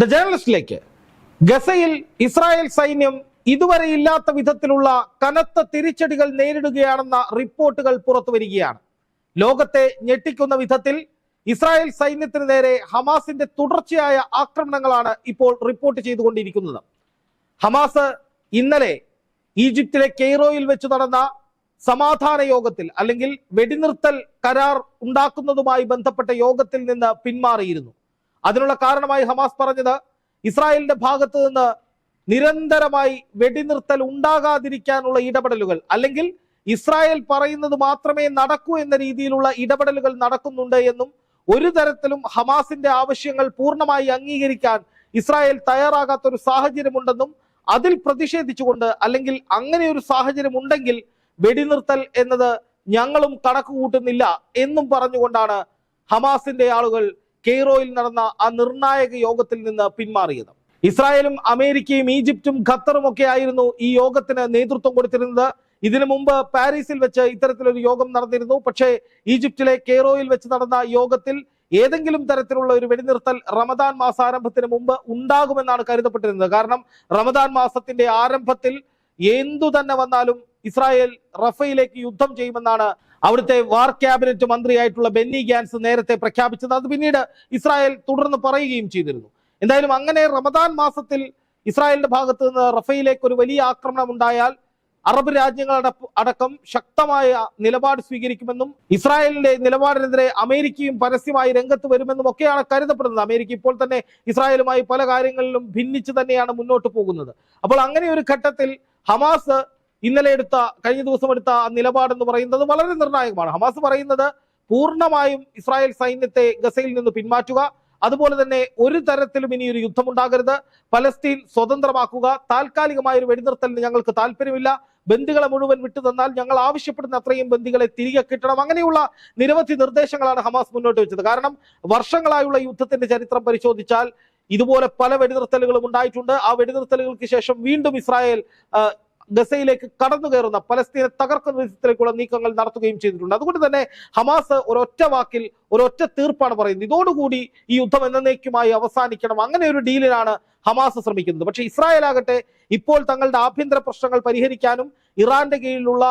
The ജേർണലിസ്റ്റിലേക്ക് ഗസയിൽ Israel സൈന്യം ഇതുവരെ ഇല്ലാത്ത വിധത്തിലുള്ള കനത്ത തിരിച്ചടികൾ നേരിടുകയാണെന്ന റിപ്പോർട്ടുകൾ പുറത്തു വരികയാണ്. ലോകത്തെ ഞെട്ടിക്കുന്ന വിധത്തിൽ ഇസ്രായേൽ സൈന്യത്തിന് നേരെ ഹമാസിന്റെ തുടർച്ചയായ ആക്രമണങ്ങളാണ് ഇപ്പോൾ റിപ്പോർട്ട് ചെയ്തുകൊണ്ടിരിക്കുന്നത്. ഹമാസ് ഇന്നലെ ഈജിപ്തിലെ കെയ്റോയിൽ വെച്ച് നടന്ന സമാധാന യോഗത്തിൽ അല്ലെങ്കിൽ വെടിനിർത്തൽ കരാർ ഉണ്ടാക്കുന്നതുമായി ബന്ധപ്പെട്ട യോഗത്തിൽ നിന്ന് പിന്മാറിയിരുന്നു. അതിനുള്ള കാരണമായി ഹമാസ് പറഞ്ഞത് ഇസ്രായേലിന്റെ ഭാഗത്ത് നിന്ന് നിരന്തരമായി വെടിനിർത്തൽ ഉണ്ടാകാതിരിക്കാനുള്ള ഇടപെടലുകൾ അല്ലെങ്കിൽ ഇസ്രായേൽ പറയുന്നത് മാത്രമേ നടക്കൂ എന്ന രീതിയിലുള്ള ഇടപെടലുകൾ നടക്കുന്നുണ്ട് എന്നും ഒരു തരത്തിലും ഹമാസിന്റെ ആവശ്യങ്ങൾ പൂർണമായി അംഗീകരിക്കാൻ ഇസ്രായേൽ തയ്യാറാകാത്ത ഒരു സാഹചര്യമുണ്ടെന്നും അതിൽ പ്രതിഷേധിച്ചുകൊണ്ട് അല്ലെങ്കിൽ അങ്ങനെ ഒരു സാഹചര്യം ഉണ്ടെങ്കിൽ വെടിനിർത്തൽ എന്നത് ഞങ്ങളും കണക്ക് കൂട്ടുന്നില്ല എന്നും പറഞ്ഞുകൊണ്ടാണ് ഹമാസിന്റെ ആളുകൾ കെയ്റോയിൽ നടന്ന ആ നിർണായക യോഗത്തിൽ നിന്ന് പിന്മാറിയത്. ഇസ്രായേലും അമേരിക്കയും ഈജിപ്തും ഖത്തറും ഒക്കെ ആയിരുന്നു ഈ യോഗത്തിന് നേതൃത്വം കൊടുത്തിരുന്നത്. ഇതിനു മുമ്പ് പാരീസിൽ വെച്ച് ഇത്തരത്തിലൊരു യോഗം നടന്നിരുന്നു. പക്ഷേ ഈജിപ്തിലെ കെയ്റോയിൽ വെച്ച് നടന്ന യോഗത്തിൽ ഏതെങ്കിലും തരത്തിലുള്ള ഒരു വെടിനിർത്തൽ റമദാൻ മാസാരംഭത്തിന് മുമ്പ് ഉണ്ടാകുമെന്നാണ് കരുതപ്പെട്ടിരുന്നത്. കാരണം റമദാൻ മാസത്തിന്റെ ആരംഭത്തിൽ എന്തു തന്നെ വന്നാലും ഇസ്രായേൽ റഫയിലേക്ക് യുദ്ധം ചെയ്യുമെന്നാണ് അവിടുത്തെ വാർ ക്യാബിനറ്റ് മന്ത്രിയായിട്ടുള്ള ബെന്നി ഗാൻസ് നേരത്തെ പ്രഖ്യാപിച്ചത് അത് പിന്നീട് ഇസ്രായേൽ തുടർന്ന് പറയുകയും ചെയ്തിരുന്നു. എന്തായാലും അങ്ങനെ റമദാൻ മാസത്തിൽ ഇസ്രായേലിന്റെ ഭാഗത്ത് നിന്ന് റഫയിലേക്ക് ഒരു വലിയ ആക്രമണം ഉണ്ടായാൽ അറബ് രാജ്യങ്ങളുടെ അടക്കം ശക്തമായ നിലപാട് സ്വീകരിക്കുമെന്നും ഇസ്രായേലിന്റെ നിലപാടിനെതിരെ അമേരിക്കയും പരസ്യമായി രംഗത്ത് വരുമെന്നും ഒക്കെയാണ് കരുതപ്പെടുന്നത്. അമേരിക്ക ഇപ്പോൾ തന്നെ ഇസ്രായേലുമായി പല കാര്യങ്ങളിലും ഭിന്നിച്ച് തന്നെയാണ് മുന്നോട്ട് പോകുന്നത്. അപ്പോൾ അങ്ങനെ ഒരു ഘട്ടത്തിൽ ഹമാസ് ഇന്നലെ എടുത്ത കഴിഞ്ഞ ദിവസം എടുത്ത നിലപാടെന്ന് പറയുന്നത് വളരെ നിർണായകമാണ്. ഹമാസ് പറയുന്നത് പൂർണമായും ഇസ്രായേൽ സൈന്യത്തെ ഗസയിൽ നിന്ന് പിന്മാറ്റുക അതുപോലെ തന്നെ ഒരു തരത്തിലും ഇനി ഒരു യുദ്ധമുണ്ടാകരുത് പലസ്തീൻ സ്വതന്ത്രമാക്കുക താൽക്കാലികമായ ഒരു വെടിനിർത്തലിന് ഞങ്ങൾക്ക് താല്പര്യമില്ല ബന്ദികളെ മുഴുവൻ വിട്ടു തന്നാൽ ഞങ്ങൾ ആവശ്യപ്പെടുന്ന അത്രയും ബന്ദികളെ തിരികെ കിട്ടണം. അങ്ങനെയുള്ള നിരവധി നിർദ്ദേശങ്ങളാണ് ഹമാസ് മുന്നോട്ട് വെച്ചത്. കാരണം വർഷങ്ങളായുള്ള യുദ്ധത്തിന്റെ ചരിത്രം പരിശോധിച്ചാൽ ഇതുപോലെ പല വെടിനിർത്തലുകളും ഉണ്ടായിട്ടുണ്ട്. ആ വെടിനിർത്തലുകൾക്ക് ശേഷം വീണ്ടും ഇസ്രായേൽ ഗസയിലേക്ക് കടന്നു കയറുന്ന പലസ്തീനെ തകർക്കുന്ന വിധത്തിലേക്കുള്ള നീക്കങ്ങൾ നടത്തുകയും ചെയ്തിട്ടുണ്ട്. അതുകൊണ്ട് തന്നെ ഹമാസ് ഒരൊറ്റ വാക്കിൽ ഒരൊറ്റ തീർപ്പാണ് പറയുന്നത്. ഇതോടുകൂടി ഈ യുദ്ധം എന്നേക്കുമായി അവസാനിക്കണം. അങ്ങനെ ഒരു ഡീലിനാണ് ഹമാസ് ശ്രമിക്കുന്നത്. പക്ഷേ ഇസ്രായേൽ ആകട്ടെ ഇപ്പോൾ തങ്ങളുടെ ആഭ്യന്തര പ്രശ്നങ്ങൾ പരിഹരിക്കാനും ഇറാന്റെ കീഴിലുള്ള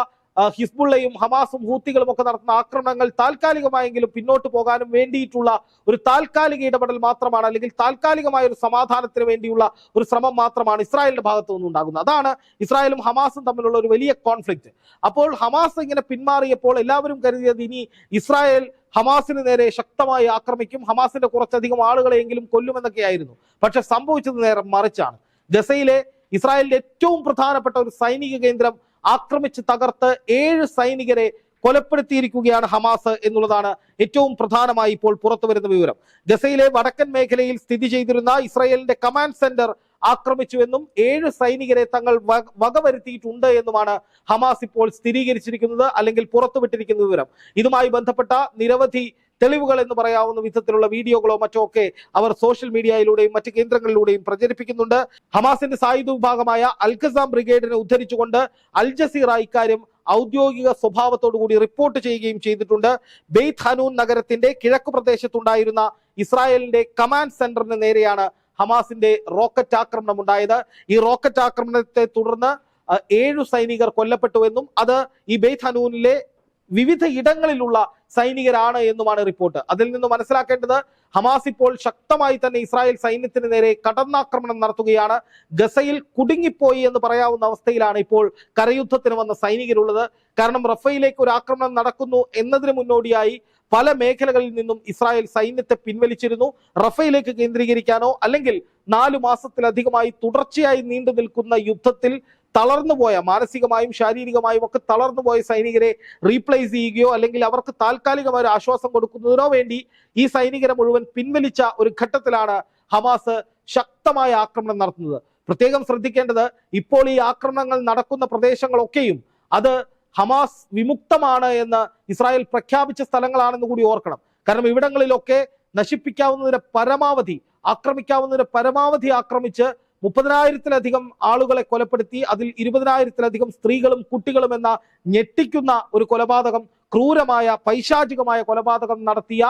ഹിസ്ബുള്ളയും ഹമാസും ഹൂത്തികളും ഒക്കെ നടത്തുന്ന ആക്രമണങ്ങൾ താൽക്കാലികമായെങ്കിലും പിന്നോട്ട് പോകാനും വേണ്ടിയിട്ടുള്ള ഒരു താൽക്കാലിക ഇടപെടൽ മാത്രമാണ് അല്ലെങ്കിൽ താൽക്കാലികമായ ഒരു സമാധാനത്തിന് വേണ്ടിയുള്ള ഒരു ശ്രമം മാത്രമാണ് ഇസ്രായേലിന്റെ ഭാഗത്തു നിന്നുണ്ടാകുന്നത് അതാണ് ഇസ്രായേലും ഹമാസും തമ്മിലുള്ള ഒരു വലിയ കോൺഫ്ലിക്റ്റ്. അപ്പോൾ ഹമാസ് ഇങ്ങനെ പിന്മാറിയപ്പോൾ എല്ലാവരും കരുതിയത് ഇനി ഇസ്രായേൽ ഹമാസിന് നേരെ ശക്തമായി ആക്രമിക്കും ഹമാസിന്റെ കുറച്ചധികം ആളുകളെയെങ്കിലും കൊല്ലുമെന്നൊക്കെയായിരുന്നു. പക്ഷെ സംഭവിച്ചത് നേരെ മറിച്ചാണ്. ഗസയിലെ ഇസ്രായേലിന്റെ ഏറ്റവും പ്രധാനപ്പെട്ട ഒരു സൈനിക കേന്ദ്രം ആക്രമിച്ച് തകർത്ത് ഏഴ് സൈനികരെ കൊലപ്പെടുത്തിയിരിക്കുകയാണ് ഹമാസ് എന്നുള്ളതാണ് ഏറ്റവും പ്രധാനമായി ഇപ്പോൾ പുറത്തുവരുന്ന വിവരം. ഗസയിലെ വടക്കൻ മേഖലയിൽ സ്ഥിതി ചെയ്തിരുന്ന ഇസ്രായേലിന്റെ കമാൻഡ് സെന്റർ ആക്രമിച്ചുവെന്നും ഏഴ് സൈനികരെ തങ്ങൾ വക- വകവരുത്തിയിട്ടുണ്ട് എന്നുമാണ് ഹമാസ് ഇപ്പോൾ സ്ഥിരീകരിച്ചിരിക്കുന്നത് അല്ലെങ്കിൽ പുറത്തുവിട്ടിരിക്കുന്ന വിവരം. ഇതുമായി ബന്ധപ്പെട്ട നിരവധി തെളിവുകൾ എന്ന് പറയാവുന്ന വിധത്തിലുള്ള വീഡിയോകളോ മറ്റോ ഒക്കെ അവർ സോഷ്യൽ മീഡിയയിലൂടെയും മറ്റ് കേന്ദ്രങ്ങളിലൂടെയും പ്രചരിപ്പിക്കുന്നുണ്ട്. ഹമാസിന്റെ സായുധ വിഭാഗമായ അൽഖസാം ബ്രിഗേഡിനെ ഉദ്ധരിച്ചുകൊണ്ട് അൽ ജസീറ ഇക്കാര്യം ഔദ്യോഗിക സ്വഭാവത്തോടുകൂടി റിപ്പോർട്ട് ചെയ്യുകയും ചെയ്തിട്ടുണ്ട്. ബെയ്ത് ഹനൂൻ നഗരത്തിന്റെ കിഴക്ക് പ്രദേശത്തുണ്ടായിരുന്ന ഇസ്രായേലിന്റെ കമാൻഡ് സെന്ററിന് നേരെയാണ് ഹമാസിന്റെ റോക്കറ്റ് ആക്രമണം ഉണ്ടായത് ഈ റോക്കറ്റ് ആക്രമണത്തെ തുടർന്ന് ഏഴു സൈനികർ കൊല്ലപ്പെട്ടുവെന്നും അത് ഈ ബെയ്ത് ഹനൂനിലെ വിവിധ ഇടങ്ങളിലുള്ള സൈനികരാണ് എന്നുമാണ് റിപ്പോർട്ട്. അതിൽ നിന്ന് മനസ്സിലാക്കേണ്ടത് ഹമാസ് ഇപ്പോൾ ശക്തമായി തന്നെ ഇസ്രായേൽ സൈന്യത്തിന് നേരെ കടന്നാക്രമണം നടത്തുകയാണ്. ഗസയിൽ കുടുങ്ങിപ്പോയി എന്ന് പറയാവുന്ന അവസ്ഥയിലാണ് ഇപ്പോൾ കരയുദ്ധത്തിന് വന്ന സൈനികരുള്ളത്. കാരണം റഫയിലേക്ക് ഒരു ആക്രമണം നടക്കുന്നു എന്നതിന് മുന്നോടിയായി പല മേഖലകളിൽ നിന്നും ഇസ്രായേൽ സൈന്യത്തെ പിൻവലിച്ചിരുന്നു. റഫയിലേക്ക് കേന്ദ്രീകരിക്കാനോ അല്ലെങ്കിൽ നാലു മാസത്തിലധികമായി തുടർച്ചയായി നീണ്ടു നിൽക്കുന്ന യുദ്ധത്തിൽ തളർന്നുപോയ മാനസികമായും ശാരീരികമായും ഒക്കെ തളർന്നുപോയ സൈനികരെ റീപ്ലേസ് ചെയ്യുകയോ അല്ലെങ്കിൽ അവർക്ക് താൽക്കാലികമായ ഒരു ആശ്വാസം കൊടുക്കുന്നതിനോ വേണ്ടി ഈ സൈനികരെ മുഴുവൻ പിൻവലിച്ച ഒരു ഘട്ടത്തിലാണ് ഹമാസ് ശക്തമായ ആക്രമണം നടത്തുന്നത്. പ്രത്യേകം ശ്രദ്ധിക്കേണ്ടത് ഇപ്പോൾ ഈ ആക്രമണങ്ങൾ നടക്കുന്ന പ്രദേശങ്ങളൊക്കെയും അത് ഹമാസ് വിമുക്തമാണ് എന്ന് ഇസ്രായേൽ പ്രഖ്യാപിച്ച സ്ഥലങ്ങളാണെന്ന് കൂടി ഓർക്കണം. കാരണം ഇവിടങ്ങളിലൊക്കെ നശിപ്പിക്കാവുന്നതിന് പരമാവധി ആക്രമിക്കാവുന്നതിന് പരമാവധി ആക്രമിച്ച് മുപ്പതിനായിരത്തിലധികം ആളുകളെ കൊലപ്പെടുത്തി അതിൽ ഇരുപതിനായിരത്തിലധികം സ്ത്രീകളും കുട്ടികളും എന്ന ഞെട്ടിക്കുന്ന ഒരു കൊലപാതകം ക്രൂരമായ പൈശാചികമായ കൊലപാതകം നടത്തിയ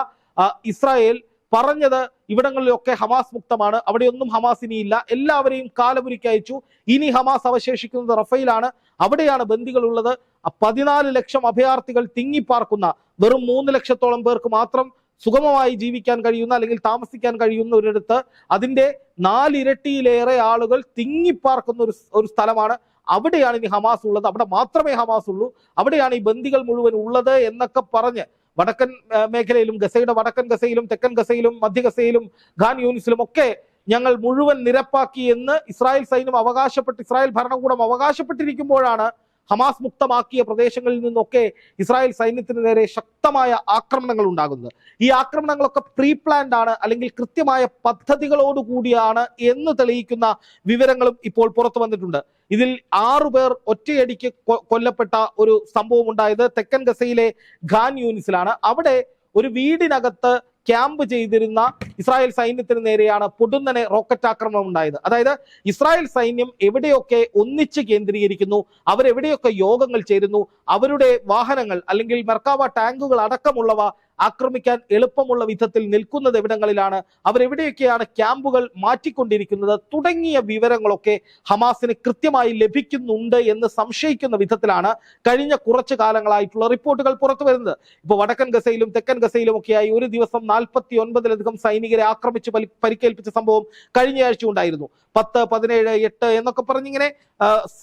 ഇസ്രായേൽ പറഞ്ഞത് ഇവിടങ്ങളിലൊക്കെ ഹമാസ് മുക്തമാണ്. അവിടെയൊന്നും ഹമാസ് ഇനിയില്ല. എല്ലാവരെയും കാലപുരിക്ക് അയച്ചു. ഇനി ഹമാസ് അവശേഷിക്കുന്നത് റഫയിലാണ് അവിടെയാണ് ബന്ദികളുള്ളത്. പതിനാല് ലക്ഷം അഭയാർത്ഥികൾ തിങ്ങിപ്പാർക്കുന്ന വെറും മൂന്ന് ലക്ഷത്തോളം പേർക്ക് മാത്രം സുഗമമായി ജീവിക്കാൻ കഴിയുന്ന അല്ലെങ്കിൽ താമസിക്കാൻ കഴിയുന്ന ഒരിടത്ത് അതിന്റെ നാലിരട്ടിയിലേറെ ആളുകൾ തിങ്ങിപ്പാർക്കുന്ന ഒരു ഒരു സ്ഥലമാണ്. അവിടെയാണ് ഇനി ഹമാസ് ഉള്ളത്. അവിടെ മാത്രമേ ഹമാസ് ഉള്ളൂ. അവിടെയാണ് ഈ ബന്ദികൾ മുഴുവൻ ഉള്ളത് എന്നൊക്കെ പറഞ്ഞ് വടക്കൻ മേഖലയിലും ഗസയുടെ വടക്കൻ ഗസയിലും തെക്കൻ ഗസയിലും മധ്യ ഗസയിലും ഖാൻ യൂണിസിലും ഒക്കെ ഞങ്ങൾ മുഴുവൻ നിരപ്പാക്കി എന്ന് ഇസ്രായേൽ സൈന്യം അവകാശപ്പെട്ട് ഇസ്രായേൽ ഭരണകൂടം അവകാശപ്പെട്ടിരിക്കുമ്പോഴാണ് ഹമാസ് മുക്തമാക്കിയ പ്രദേശങ്ങളിൽ നിന്നൊക്കെ ഇസ്രായേൽ സൈന്യത്തിന് നേരെ ശക്തമായ ആക്രമണങ്ങൾ ഉണ്ടാകുന്നത്. ഈ ആക്രമണങ്ങളൊക്കെ പ്രീ പ്ലാൻഡ് ആണ് അല്ലെങ്കിൽ കൃത്യമായ പദ്ധതികളോടുകൂടിയാണ് എന്ന് തെളിയിക്കുന്ന വിവരങ്ങളും ഇപ്പോൾ പുറത്തു വന്നിട്ടുണ്ട്. ഇതിൽ ആറു പേർ ഒറ്റയടിക്ക് കൊല്ലപ്പെട്ട ഒരു സംഭവം ഉണ്ടായത് തെക്കൻ ഗസയിലെ ഖാൻ യൂനിസിലാണ്. അവിടെ ഒരു വീടിനകത്ത് ക്യാമ്പ് ചെയ്തിരുന്ന ഇസ്രായേൽ സൈന്യത്തിന് നേരെയാണ് പൊടുന്നനെ റോക്കറ്റ് ആക്രമണം ഉണ്ടായത്. അതായത് ഇസ്രായേൽ സൈന്യം എവിടെയൊക്കെ ഒന്നിച്ച് കേന്ദ്രീകരിക്കുന്നു അവരെവിടെയൊക്കെ യോഗങ്ങൾ ചേരുന്നു അവരുടെ വാഹനങ്ങൾ അല്ലെങ്കിൽ മെർക്കാവ ടാങ്കുകൾ അടക്കമുള്ളവ ആക്രമിക്കാൻ എളുപ്പമുള്ള വിധത്തിൽ നിൽക്കുന്നത് എവിടങ്ങളിലാണ്? അവരെവിടെയൊക്കെയാണ് ക്യാമ്പുകൾ മാറ്റിക്കൊണ്ടിരിക്കുന്നത്? തുടങ്ങിയ വിവരങ്ങളൊക്കെ ഹമാസിന് കൃത്യമായി ലഭിക്കുന്നുണ്ട് എന്ന് സംശയിക്കുന്ന വിധത്തിലാണ് കഴിഞ്ഞ കുറച്ച് കാലങ്ങളായിട്ടുള്ള റിപ്പോർട്ടുകൾ പുറത്തു വരുന്നത്. ഇപ്പൊ വടക്കൻ ഗസയിലും തെക്കൻ ഗസയിലും ഒക്കെയായി ഒരു ദിവസം നാൽപ്പത്തി ഒൻപതിലധികം സൈനികരെ ആക്രമിച്ച് പരിക്കേൽപ്പിച്ച സംഭവം കഴിഞ്ഞയാഴ്ച ഉണ്ടായിരുന്നു. പത്ത് പതിനേഴ് എട്ട് എന്നൊക്കെ പറഞ്ഞിങ്ങനെ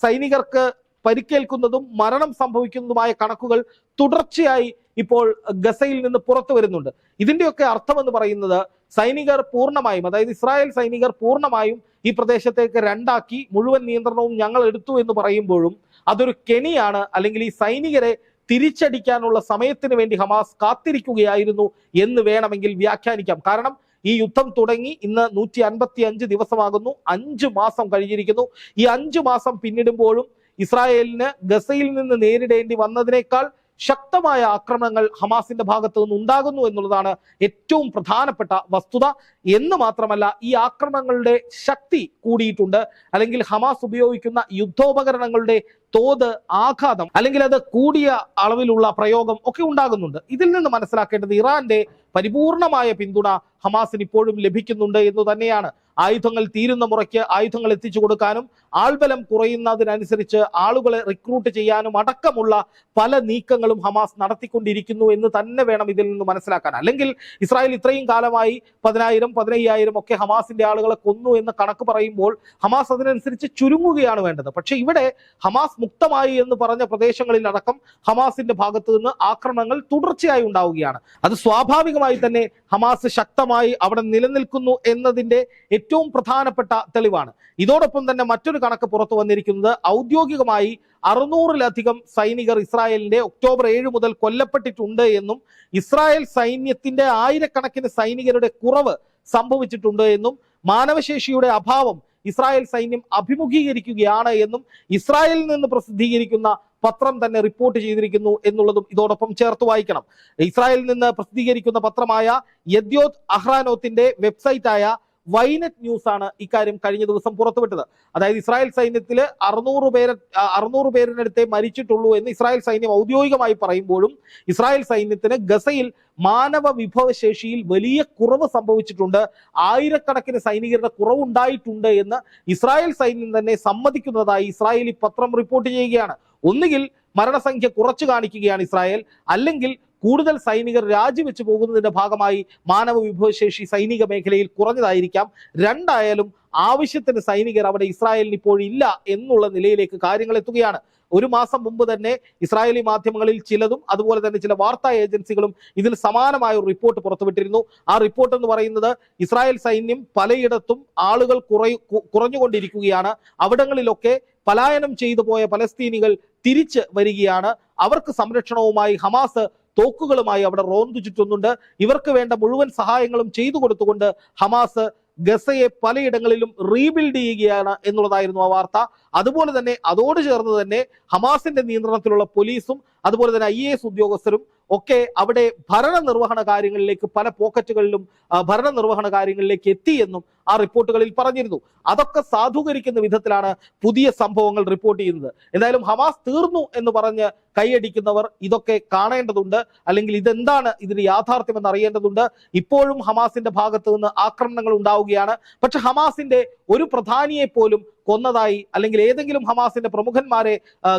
സൈനികർക്ക് പരിക്കേൽക്കുന്നതും മരണം സംഭവിക്കുന്നതുമായ കണക്കുകൾ തുടർച്ചയായി ഇപ്പോൾ ഗസയിൽ നിന്ന് പുറത്തു വരുന്നുണ്ട്. ഇതിന്റെയൊക്കെ അർത്ഥം എന്ന് പറയുന്നത് സൈനികർ പൂർണമായും അതായത് ഇസ്രായേൽ സൈനികർ പൂർണമായും ഈ പ്രദേശത്തേക്ക് രണ്ടാക്കി മുഴുവൻ നിയന്ത്രണവും ഞങ്ങൾ എടുത്തു എന്ന് പറയുമ്പോഴും അതൊരു കെണിയാണ് അല്ലെങ്കിൽ ഈ സൈനികരെ തിരിച്ചടിക്കാനുള്ള സമയത്തിന് വേണ്ടി ഹമാസ് കാത്തിരിക്കുകയായിരുന്നു എന്ന് വേണമെങ്കിൽ വ്യാഖ്യാനിക്കാം. കാരണം ഈ യുദ്ധം തുടങ്ങി ഇന്ന് നൂറ്റി അൻപത്തി അഞ്ച് ദിവസമാകുന്നു അഞ്ചു മാസം കഴിഞ്ഞിരിക്കുന്നു. ഈ അഞ്ചു മാസം പിന്നിടുമ്പോഴും ഇസ്രായേലിന് ഗസയിൽ നിന്ന് നേരിടേണ്ടി വന്നതിനേക്കാൾ ശക്തമായ ആക്രമണങ്ങൾ ഹമാസിന്റെ ഭാഗത്തു നിന്ന് ഉണ്ടാകുന്നു എന്നുള്ളതാണ് ഏറ്റവും പ്രധാനപ്പെട്ട വസ്തുത. എന്ന് മാത്രമല്ല ഈ ആക്രമണങ്ങളുടെ ശക്തി കൂടിയിട്ടുണ്ട്. അല്ലെങ്കിൽ ഹമാസ് ഉപയോഗിക്കുന്ന യുദ്ധോപകരണങ്ങളുടെ തോത് ആഘാതം അല്ലെങ്കിൽ അത് കൂടിയ അളവിലുള്ള പ്രയോഗം ഒക്കെ ഉണ്ടാകുന്നുണ്ട്. ഇതിൽ നിന്ന് മനസ്സിലാക്കേണ്ടത് ഇറാന്റെ പരിപൂർണമായ പിന്തുണ ഹമാസിന് ഇപ്പോഴും ലഭിക്കുന്നുണ്ട് എന്ന് തന്നെയാണ് ആയുധങ്ങൾ തീരുന്ന മുറയ്ക്ക് ആയുധങ്ങൾ എത്തിച്ചു കൊടുക്കാനും ആൾബലം കുറയുന്നതിനനുസരിച്ച് ആളുകളെ റിക്രൂട്ട് ചെയ്യാനും അടക്കമുള്ള പല നീക്കങ്ങളും ഹമാസ് നടത്തിക്കൊണ്ടിരിക്കുന്നു എന്ന് തന്നെ വേണം ഇതിൽ നിന്ന് മനസ്സിലാക്കാൻ. അല്ലെങ്കിൽ ഇസ്രായേൽ ഇത്രയും കാലമായി പതിനായിരം പതിനയ്യായിരം ഒക്കെ ഹമാസിന്റെ ആളുകളെ കൊന്നു എന്ന് കണക്ക് പറയുമ്പോൾ ഹമാസ് അതിനനുസരിച്ച് ചുരുങ്ങുകയാണ് വേണ്ടത്. പക്ഷെ ഇവിടെ ഹമാസ് മുക്തമായി എന്ന് പറഞ്ഞ പ്രദേശങ്ങളിൽ അടക്കം ഹമാസിന്റെ ഭാഗത്തു നിന്ന് ആക്രമണങ്ങൾ തുടർച്ചയായി ഉണ്ടാവുകയാണ്. അത് സ്വാഭാവികമായി തന്നെ ഹമാസ് ശക്തമായി അവിടെ നിലനിൽക്കുന്നു എന്നതിന്റെ ഏറ്റവും പ്രധാനപ്പെട്ട തെളിവാണ്. ഇതോടൊപ്പം തന്നെ മറ്റൊരു കണക്ക് പുറത്തു വന്നിരിക്കുന്നത് ഔദ്യോഗികമായി അറുന്നൂറിലധികം സൈനികർ ഇസ്രായേലിന്റെ ഒക്ടോബർ ഏഴ് മുതൽ കൊല്ലപ്പെട്ടിട്ടുണ്ട് എന്നും ഇസ്രായേൽ സൈന്യത്തിന്റെ ആയിരക്കണക്കിന് സൈനികരുടെ കുറവ് സംഭവിച്ചിട്ടുണ്ട് എന്നും മാനവശേഷിയുടെ അഭാവം ഇസ്രായേൽ സൈന്യം അഭിമുഖീകരിക്കുകയാണ് എന്നും ഇസ്രായേലിൽ നിന്ന് പ്രസിദ്ധീകരിക്കുന്ന പത്രം തന്നെ റിപ്പോർട്ട് ചെയ്തിരിക്കുന്നു എന്നുള്ളതും ഇതോടൊപ്പം ചേർത്ത് വായിക്കണം. ഇസ്രായേലിൽ നിന്ന് പ്രസിദ്ധീകരിക്കുന്ന പത്രമായ യദ്യോത് അഹ്റാനോത്തിന്റെ വെബ്സൈറ്റായ വൈനറ്റ് ന്യൂസ് ആണ് ഇക്കാര്യം കഴിഞ്ഞ ദിവസം പുറത്തുവിട്ടത്. അതായത് ഇസ്രായേൽ സൈന്യത്തിൽ അറുന്നൂറ് പേര് അറുന്നൂറ് പേരിനടുത്തേ മരിച്ചിട്ടുള്ളൂ എന്ന് ഇസ്രായേൽ സൈന്യം ഔദ്യോഗികമായി പറയുമ്പോഴും ഇസ്രായേൽ സൈന്യത്തിന് ഗസയിൽ മാനവ വിഭവശേഷിയിൽ വലിയ കുറവ് സംഭവിച്ചിട്ടുണ്ട്. ആയിരക്കണക്കിന് സൈനികരുടെ കുറവുണ്ടായിട്ടുണ്ട് എന്ന് ഇസ്രായേൽ സൈന്യം തന്നെ സമ്മതിക്കുന്നതായി ഇസ്രായേലി പത്രം റിപ്പോർട്ട് ചെയ്യുകയാണ്. ഒന്നുകിൽ മരണസംഖ്യ കുറച്ചു കാണിക്കുകയാണ് ഇസ്രായേൽ അല്ലെങ്കിൽ കൂടുതൽ സൈനികർ രാജിവെച്ച് പോകുന്നതിന്റെ ഭാഗമായി മാനവ വിഭവശേഷി സൈനിക മേഖലയിൽ കുറഞ്ഞതായിരിക്കാം. രണ്ടായാലും ആവശ്യത്തിന് സൈനികർ അവിടെ ഇസ്രായേലിന് ഇപ്പോഴില്ല എന്നുള്ള നിലയിലേക്ക് കാര്യങ്ങൾ എത്തുകയാണ്. ഒരു മാസം മുമ്പ് തന്നെ ഇസ്രായേലി മാധ്യമങ്ങളിൽ ചിലതും അതുപോലെ തന്നെ ചില വാർത്താ ഏജൻസികളും ഇതിൽ സമാനമായ ഒരു റിപ്പോർട്ട് പുറത്തുവിട്ടിരുന്നു. ആ റിപ്പോർട്ട് എന്ന് പറയുന്നത് ഇസ്രായേൽ സൈന്യം പലയിടത്തും ആളുകൾ കുറയു കുറഞ്ഞുകൊണ്ടിരിക്കുകയാണ്. അവിടങ്ങളിലൊക്കെ പലായനം ചെയ്തു പോയ പലസ്തീനികൾ തിരിച്ച് വരികയാണ്. അവർക്ക് സംരക്ഷണവുമായി ഹമാസ് തോക്കുകളുമായി അവിടെ റോന്തു ചുറ്റുന്നുണ്ട് ഇവർക്ക് വേണ്ട മുഴുവൻ സഹായങ്ങളും ചെയ്തു കൊടുത്തുകൊണ്ട് ഹമാസ് ഗസയെ പലയിടങ്ങളിലും റീബിൽഡ് ചെയ്യുകയാണ് എന്നുള്ളതായിരുന്നു ആ വാർത്ത. അതുപോലെ തന്നെ അതോട് ചേർന്ന് തന്നെ ഹമാസിന്റെ നിയന്ത്രണത്തിലുള്ള പോലീസും അതുപോലെ തന്നെ ഐ ഉദ്യോഗസ്ഥരും ഒക്കെ അവിടെ ഭരണ നിർവഹണ കാര്യങ്ങളിലേക്ക് പല പോക്കറ്റുകളിലും ഭരണ നിർവഹണ കാര്യങ്ങളിലേക്ക് എത്തിയെന്നും ആ റിപ്പോർട്ടുകളിൽ പറഞ്ഞിരുന്നു. അതൊക്കെ സാധൂകരിക്കുന്ന വിധത്തിലാണ് പുതിയ സംഭവങ്ങൾ റിപ്പോർട്ട് ചെയ്യുന്നത്. എന്തായാലും ഹമാസ് തീർന്നു എന്ന് പറഞ്ഞ് കൈയടിക്കുന്നവർ ഇതൊക്കെ കാണേണ്ടതുണ്ട്. അല്ലെങ്കിൽ ഇതെന്താണ് ഇതിന് യാഥാർത്ഥ്യം എന്ന് അറിയേണ്ടതുണ്ട്. ഇപ്പോഴും ഹമാസിന്റെ ഭാഗത്ത് നിന്ന് ആക്രമണങ്ങൾ ഉണ്ടാവുകയാണ്. പക്ഷെ ഹമാസിന്റെ ഒരു പ്രധാനിയെ പോലും കൊന്നതായി അല്ലെങ്കിൽ ഏതെങ്കിലും ഹമാസിന്റെ പ്രമുഖന്മാരെ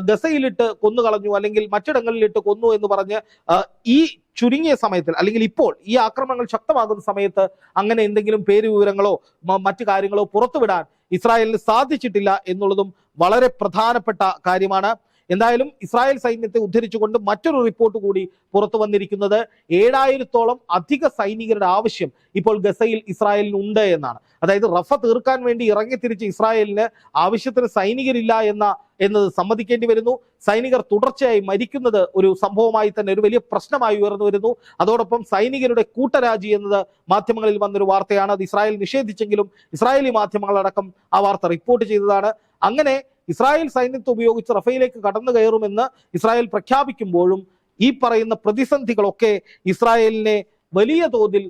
ഗസയിലിട്ട് കൊന്നുകളഞ്ഞു അല്ലെങ്കിൽ മറ്റിടങ്ങളിലിട്ട് കൊന്നു എന്ന് പറഞ്ഞ് ഈ ചുരുങ്ങിയ സമയത്തിൽ അല്ലെങ്കിൽ ഇപ്പോൾ ഈ ആക്രമണങ്ങൾ ശക്തമാകുന്ന സമയത്ത് അങ്ങനെ എന്തെങ്കിലും പേര് വിവരങ്ങളോ മറ്റു കാര്യങ്ങളോ പുറത്തുവിടാൻ ഇസ്രായേലിന് സാധിച്ചിട്ടില്ല എന്നുള്ളതും വളരെ പ്രധാനപ്പെട്ട കാര്യമാണ്. എന്തായാലും ഇസ്രായേൽ സൈന്യത്തെ ഉദ്ധരിച്ചുകൊണ്ട് മറ്റൊരു റിപ്പോർട്ട് കൂടി പുറത്തു വന്നിരിക്കുന്നത് ഏഴായിരത്തോളം അധിക സൈനികരുടെ ആവശ്യം ഇപ്പോൾ ഗസയിൽ ഇസ്രായേലിന് ഉണ്ട് എന്നാണ്. അതായത് റഫ തീർക്കാൻ വേണ്ടി ഇറങ്ങിത്തിരിച്ച ഇസ്രായേലിന് ആവശ്യത്തിന് സൈനികരില്ല എന്ന എന്നത് സമ്മതിക്കേണ്ടി വരുന്നു. സൈനികർ തുടർച്ചയായി മരിക്കുന്നത് ഒരു സംഭവമായി തന്നെ ഒരു വലിയ പ്രശ്നമായി ഉയർന്നു വരുന്നു. അതോടൊപ്പം സൈനികരുടെ കൂട്ടരാജി എന്നത് മാധ്യമങ്ങളിൽ വന്നൊരു വാർത്തയാണ്. അത് ഇസ്രായേൽ നിഷേധിച്ചെങ്കിലും ഇസ്രായേലി മാധ്യമങ്ങളടക്കം ആ വാർത്ത റിപ്പോർട്ട് ചെയ്തതാണ്. അങ്ങനെ ഇസ്രായേൽ സൈന്യത്തെ ഉപയോഗിച്ച് റഫയിലേക്ക് കടന്നു കയറുമെന്ന് ഇസ്രായേൽ പ്രഖ്യാപിക്കുമ്പോഴും ഈ പറയുന്ന പ്രതിസന്ധികളൊക്കെ ഇസ്രായേലിനെ വലിയ തോതിൽ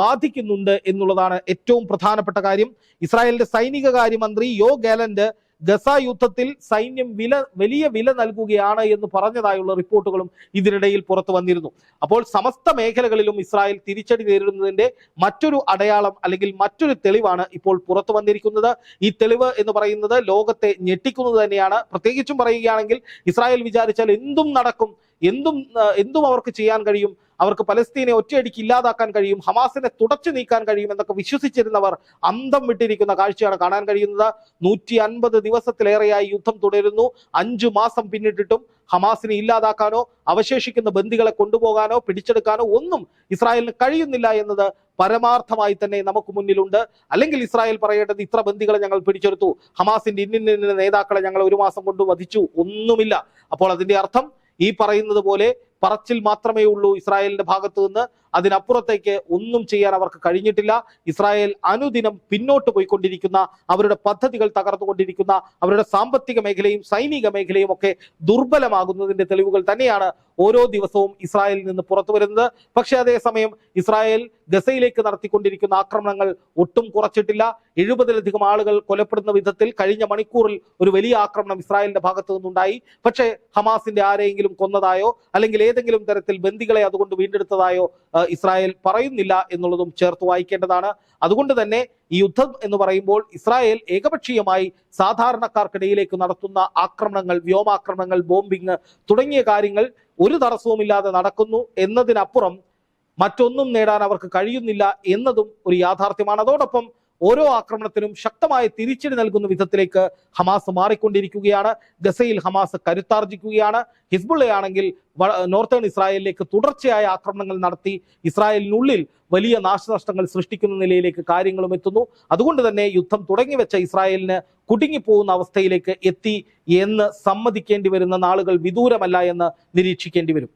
ബാധിക്കുന്നുണ്ട് എന്നുള്ളതാണ് ഏറ്റവും പ്രധാനപ്പെട്ട കാര്യം. ഇസ്രായേലിന്റെ സൈനിക കാര്യമന്ത്രി യോ ഗാലന്റ് ഗസ യുദ്ധത്തിൽ സൈന്യം വില വലിയ വില നൽകുകയാണ് എന്ന് പറഞ്ഞതായുള്ള റിപ്പോർട്ടുകളും ഇതിനിടയിൽ പുറത്തു വന്നിരുന്നു. അപ്പോൾ സമസ്ത മേഖലകളിലും ഇസ്രായേൽ തിരിച്ചടി നേരിടുന്നതിന്റെ മറ്റൊരു അടയാളം അല്ലെങ്കിൽ മറ്റൊരു തെളിവാണ് ഇപ്പോൾ പുറത്തു വന്നിരിക്കുന്നത്. ഈ തെളിവ് എന്ന് പറയുന്നത് ലോകത്തെ ഞെട്ടിക്കുന്നത് തന്നെയാണ്. പ്രത്യേകിച്ചും പറയുകയാണെങ്കിൽ ഇസ്രായേൽ വിചാരിച്ചാൽ എന്തും നടക്കും എന്തും എന്തും അവർക്ക് ചെയ്യാൻ കഴിയും. അവർക്ക് പലസ്തീനെ ഒറ്റയടിക്ക് ഇല്ലാതാക്കാൻ കഴിയും ഹമാസിനെ തുടച്ചു നീക്കാൻ കഴിയും എന്നൊക്കെ വിശ്വസിച്ചിരുന്നവർ അന്തം വിട്ടിരിക്കുന്ന കാഴ്ചയാണ് കാണാൻ കഴിയുന്നത്. നൂറ്റി അൻപത് ദിവസത്തിലേറെയായി യുദ്ധം തുടരുന്നു. അഞ്ചു മാസം പിന്നിട്ടിട്ടും ഹമാസിനെ ഇല്ലാതാക്കാനോ അവശേഷിക്കുന്ന ബന്ദികളെ കൊണ്ടുപോകാനോ പിടിച്ചെടുക്കാനോ ഒന്നും ഇസ്രായേലിന് കഴിയുന്നില്ല എന്നത് പരമാർത്ഥമായി തന്നെ നമുക്ക് മുന്നിലുണ്ട്. അല്ലെങ്കിൽ ഇസ്രായേൽ പറയേണ്ടത് ഇത്ര ബന്ദികളെ ഞങ്ങൾ പിടിച്ചെടുത്തു ഹമാസിന്റെ ഇന്നിന്ന നേതാക്കളെ ഞങ്ങൾ ഒരു മാസം കൊണ്ട് വധിച്ചു ഒന്നുമില്ല. അപ്പോൾ അതിന്റെ അർത്ഥം ഈ പറയുന്നത് പോലെ പറച്ചിൽ മാത്രമേ ഉള്ളൂ ഇസ്രായേലിന്റെ ഭാഗത്തു നിന്ന് അതിനപ്പുറത്തേക്ക് ഒന്നും ചെയ്യാൻ അവർക്ക് കഴിഞ്ഞിട്ടില്ല. ഇസ്രായേൽ അനുദിനം പിന്നോട്ട് പോയിക്കൊണ്ടിരിക്കുന്ന അവരുടെ പദ്ധതികൾ തകർന്നുകൊണ്ടിരിക്കുന്ന അവരുടെ സാമ്പത്തിക മേഖലയും സൈനിക മേഖലയും ഒക്കെ ദുർബലമാകുന്നതിന്റെ തെളിവുകൾ തന്നെയാണ് ഓരോ ദിവസവും ഇസ്രായേലിൽ നിന്ന് പുറത്തു വരുന്നത്. പക്ഷേ അതേസമയം ഇസ്രായേൽ ഗസയിലേക്ക് നടത്തിക്കൊണ്ടിരിക്കുന്ന ആക്രമണങ്ങൾ ഒട്ടും കുറച്ചിട്ടില്ല. എഴുപതിലധികം ആളുകൾ കൊലപ്പെടുന്ന വിധത്തിൽ കഴിഞ്ഞ മണിക്കൂറിൽ ഒരു വലിയ ആക്രമണം ഇസ്രായേലിന്റെ ഭാഗത്തു നിന്നുണ്ടായി. പക്ഷേ ഹമാസിന്റെ ആരെയെങ്കിലും കൊന്നതായോ അല്ലെങ്കിൽ ഏതെങ്കിലും തരത്തിൽ ബന്ദികളെ അതുകൊണ്ട് വീണ്ടെടുത്തതായോ ഇസ്രായേൽ പറയുന്നില്ല എന്നുള്ളതും ചേർത്ത് വായിക്കേണ്ടതാണ്. അതുകൊണ്ട് തന്നെ ഈ യുദ്ധം എന്ന് പറയുമ്പോൾ ഇസ്രായേൽ ഏകപക്ഷീയമായി സാധാരണക്കാർക്കിടയിലേക്ക് നടത്തുന്ന ആക്രമണങ്ങൾ വ്യോമാക്രമണങ്ങൾ ബോംബിങ് തുടങ്ങിയ കാര്യങ്ങൾ ഒരു തടസ്സവുമില്ലാതെ നടക്കുന്നു എന്നതിനപ്പുറം മറ്റൊന്നും നേടാൻ അവർക്ക് കഴിയുന്നില്ല എന്നതും ഒരു യാഥാർത്ഥ്യമാണ്. അതോടൊപ്പം ഓരോ ആക്രമണത്തിനും ശക്തമായ തിരിച്ചടി നൽകുന്ന വിധത്തിലേക്ക് ഹമാസ് മാറിക്കൊണ്ടിരിക്കുകയാണ്. ഗസയിൽ ഹമാസ് കരുത്താർജിക്കുകയാണ്. ഹിസ്ബുള്ളയാണെങ്കിൽ നോർത്തേൺ ഇസ്രായേലിലേക്ക് തുടർച്ചയായ ആക്രമണങ്ങൾ നടത്തി ഇസ്രായേലിനുള്ളിൽ വലിയ നാശനഷ്ടങ്ങൾ സൃഷ്ടിക്കുന്ന നിലയിലേക്ക് കാര്യങ്ങളും എത്തുന്നു. അതുകൊണ്ട് തന്നെ യുദ്ധം തുടങ്ങി തുടങ്ങിവെച്ച ഇസ്രായേലിന് കുടുങ്ങിപ്പോകുന്ന അവസ്ഥയിലേക്ക് എത്തി എന്ന് സമ്മതിക്കേണ്ടി വരുന്ന നാളുകൾ വിദൂരമല്ല എന്ന് നിരീക്ഷിക്കേണ്ടി വരും.